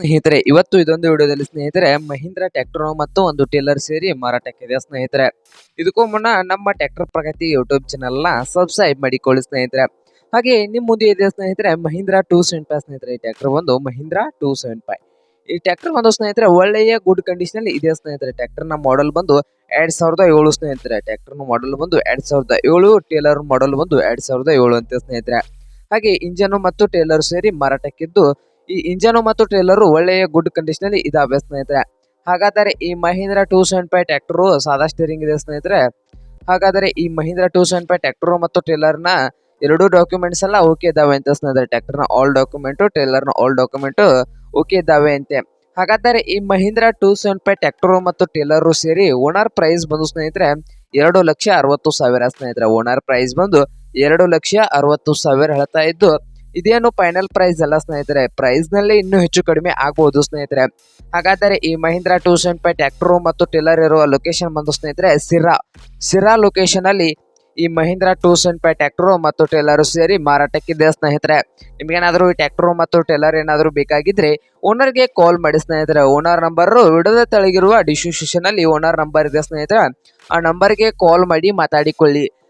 ಸ್ನೇಹಿತರೆ, ಇವತ್ತು ಇದೊಂದು ವಿಡಿಯೋದಲ್ಲಿ ಸ್ನೇಹಿತರೆ, ಮಹೀಂದ್ರ ಟ್ಯಾಕ್ಟರ್ ಮತ್ತು ಒಂದು ಟೇಲರ್ ಸೇರಿ ಮಾರಾಟಕ್ಕಿದೆ ಸ್ನೇಹಿತರೆ. ಇದಕ್ಕೂ ಮುನ್ನ ನಮ್ಮ ಟ್ಯಾಕ್ಟರ್ ಪ್ರಗತಿ ಯೂಟ್ಯೂಬ್ ಚಾನಲ್ನ ಸಬ್ಸ್ಕ್ರೈಬ್ ಮಾಡಿಕೊಳ್ಳಿ ಸ್ನೇಹಿತರೆ. ಹಾಗೆ ನಿಮ್ಮ ಮುಂದೆ ಇದೆ ಸ್ನೇಹಿತರೆ, ಮಹೀಂದ್ರ ಟೂ ಸೆವೆನ್ ಫೈವ್ ಸ್ನೇಹಿತರೆ, ಈ ಟ್ಯಾಕ್ಟರ್ ಒಂದು ಮಹೀಂದ್ರ ಟೂ ಸೆವೆನ್ ಫೈವ್. ಈ ಟ್ಯಾಕ್ಟರ್ ಒಂದು ಸ್ನೇಹಿತರೆ, ಒಳ್ಳೆಯ ಗುಡ್ ಕಂಡೀಷನ್ ಅಲ್ಲಿ ಇದೆ ಸ್ನೇಹಿತರೆ. ಟ್ಯಾಕ್ಟರ್ನ ನ ಮಾಡೆಲ್ ಬಂದು ಎರಡ್ ಸಾವಿರದ ಏಳು ಸ್ನೇಹಿತರೆ. ಟ್ಯಾಕ್ಟರ್ನ ಮಾಡೆಲ್ ಬಂದು ಎರಡ್ ಸಾವಿರದ ಏಳು, ಟೇಲರ್ ಮಾಡೆಲ್ ಬಂದು ಎರಡ್ ಸಾವಿರದ ಏಳು ಅಂತ ಸ್ನೇಹಿತರೆ. ಹಾಗೆ ಇಂಜನ್ ಮತ್ತು ಟೇಲರ್ ಸೇರಿ ಮಾರಾಟಕ್ಕಿದ್ದು ಈ ಇಂಜನ್ ಮತ್ತು ಟ್ರೇಲರ್ ಒಳ್ಳೆಯ ಗುಡ್ ಕಂಡೀಷನ್ ಅಲ್ಲಿ ಇದಾವೆ ಸ್ನೇಹಿತರೆ. ಹಾಗಾದರೆ ಈ Mahindra two seven five tractor ಸಾದಾ ಸ್ಟೀರಿಂಗ್ ಇದೆ ಸ್ನೇಹಿತರೆ. ಹಾಗಾದರೆ ಈ Mahindra two seven five tractor ಮತ್ತು ಟ್ರೇಲರ್ನ ಎರಡು ಡಾಕ್ಯುಮೆಂಟ್ಸ್ ಎಲ್ಲ ಓಕೆ ಇದಾವೆ ಅಂತ ಸ್ನೇಹಿತರೆ. ಟ್ರ್ಯಾಕ್ಟರ್ನ ಆಲ್ ಡಾಕ್ಯುಮೆಂಟ್ ಟ್ರೇಲರ್ನ ಆಲ್ ಡಾಕ್ಯುಮೆಂಟ್ ಓಕೆ ಇದ್ದಾವೆ ಅಂತೆ. ಹಾಗಾದರೆ ಈ Mahindra two seven five tractor ಮತ್ತು ಟೇಲರ್ ಸೇರಿ ಓನರ್ ಪ್ರೈಸ್ ಬಂದು ಸ್ನೇಹಿತರೆ ಎರಡು ಲಕ್ಷ ಅರವತ್ತು ಸಾವಿರ ಸ್ನೇಹಿತರೆ. ಓನರ್ ಪ್ರೈಸ್ ಬಂದು ಎರಡು ಲಕ್ಷ ಅರವತ್ತು ಸಾವಿರ ಹೇಳ್ತಾ ಇದ್ದು ಇದೇನು ಫೈನಲ್ ಪ್ರೈಸ್ ಅಲ್ಲ ಸ್ನೇಹಿತರೆ. ಪ್ರೈಸ್ನಲ್ಲಿ ಇನ್ನೂ ಹೆಚ್ಚು ಕಡಿಮೆ ಆಗಬಹುದು ಸ್ನೇಹಿತರೆ. ಹಾಗಾದರೆ ಈ Mahindra two seven five tractor ಮತ್ತು ಟಿಲ್ಲರ್ ಇರುವ ಲೊಕೇಶನ್ ಬಂದು ಸ್ನೇಹಿತರೆ ಸಿರಾ ಸಿರಾ ಲೊಕೇಶನ್ ಅಲ್ಲಿ ಈ Mahindra two seven five tractor ಮತ್ತು ಟೇಲರ್ ಸೇರಿ ಮಾರಾಟಕ್ಕಿದೆ ಸ್ನೇಹಿತರೆ. ನಿಮಗೇನಾದರೂ ಈ ಟ್ಯಾಕ್ಟ್ರು ಮತ್ತು ಟೇಲರ್ ಏನಾದರೂ ಬೇಕಾಗಿದ್ರೆ ಓನರ್ಗೆ ಕಾಲ್ ಮಾಡಿ ಸ್ನೇಹಿತರೆ. ಓನರ್ ನಂಬರ್ ವಿಡದ ತೆಳಗಿರುವ ಡಿಸ್ಕ್ರಿಪ್ಷನ್ ಅಲ್ಲಿ ಓನರ್ ನಂಬರ್ ಇದೆ ಸ್ನೇಹಿತರೆ. ಆ ನಂಬರ್ಗೆ ಕಾಲ್ ಮಾಡಿ ಮಾತಾಡಿಕೊಳ್ಳಿ.